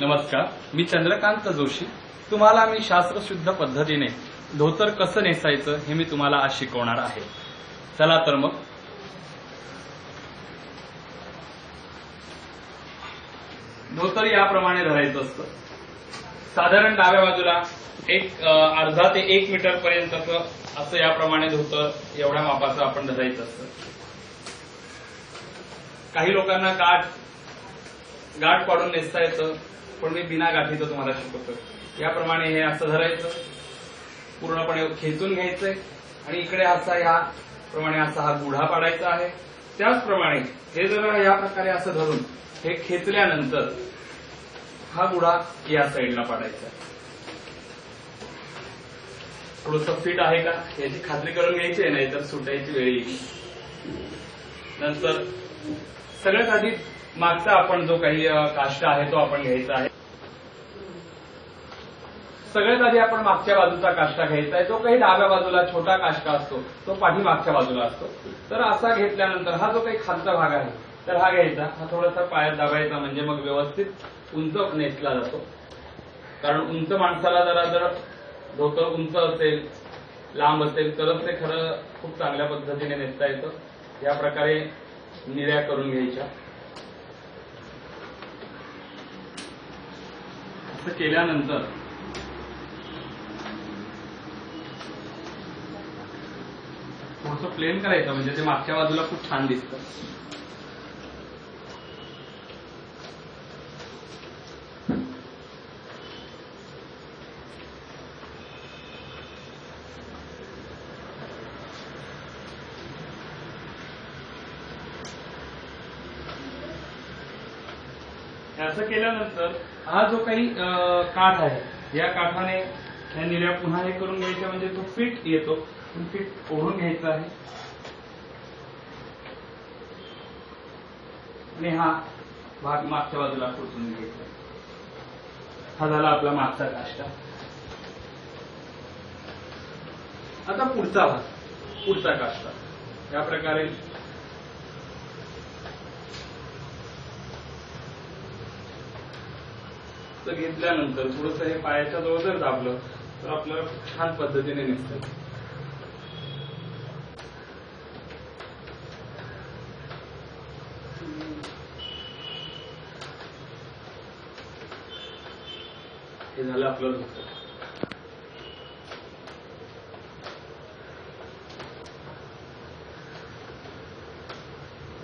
नमस्कार मी चंद्रकांत जोशी. तुम्हाला मी शास्त्रशुद्ध पद्धतीने धोतर कसं नेसायचं हे मी तुम्हाला आज शिकवणार आहे. चला तर मग. धोतर याप्रमाणे धरायचं असतं. साधारण डाव्या बाजूला एक अर्धा ते एक मीटर पर्यंत असं याप्रमाणे धोतर एवढ्या मापाचं आपण धरायचं असतं. काही लोकांना गाठ गाठ पाडून नेसता येतं पण मी बिना गाठीचं तुम्हाला शिकवतो याप्रमाणे हे असं धरायचं. पूर्णपणे खेचून घ्यायचंय. आणि इकडे असा या प्रमाणे असा हा गुढा पाडायचा आहे. त्याचप्रमाणे हे जर या प्रकारे असं धरून हे खेचल्यानंतर हा गुढा या साईडला पाडायचा आहे. थोडस फिट आहे का? याची खात्री करून घ्यायची आहे नाही तर सुटायची वेळ येईल. नंतर सगळ्यात आधी मागचा आपण जो काही काष्ट आहे तो आपण घ्यायचा आहे. सगळ्यात आधी आपण मागच्या बाजूचा काष्टा घ्यायचा आहे. जो काही डाव्या बाजूला छोटा काष्टा असतो तो पाठीमागच्या बाजूला असतो. तर असा घेतल्यानंतर हा जो काही खालचा भाग आहे तर हा घ्यायचा. हा थोडासा पायात दाबायचा म्हणजे मग व्यवस्थित उंच नेसला जातो. कारण उंच माणसाला जरा जर धोतर उंच असेल लांब असेल तरच ते खरं खूप चांगल्या पद्धतीने नेसता येतं. या प्रकारे निर्या करून घ्यायच्या. असं केल्यानंतर थोडस प्लेन करायचं म्हणजे ते मागच्या बाजूला खूप छान दिसतं. असं केल्यानंतर हा जो काही अं, काठ आहे या काठाने या निर्या पुन्हा हे करून घ्यायच्या म्हणजे तो फिट येतो. फिट ओढून घ्यायचा आहे. आणि हा भाग मागच्या बाजूला खुर्चून घ्यायचा. हा झाला आपला मागचा काष्टा. आता पुढचा भाग पुढचा काष्टा. या प्रकारे तर घेतल्यानंतर थोडस हे पायाच्या जवळ जर दाबलं तर आपल्याला छान पद्धतीने निघतं. हे झालं आपलं धोतर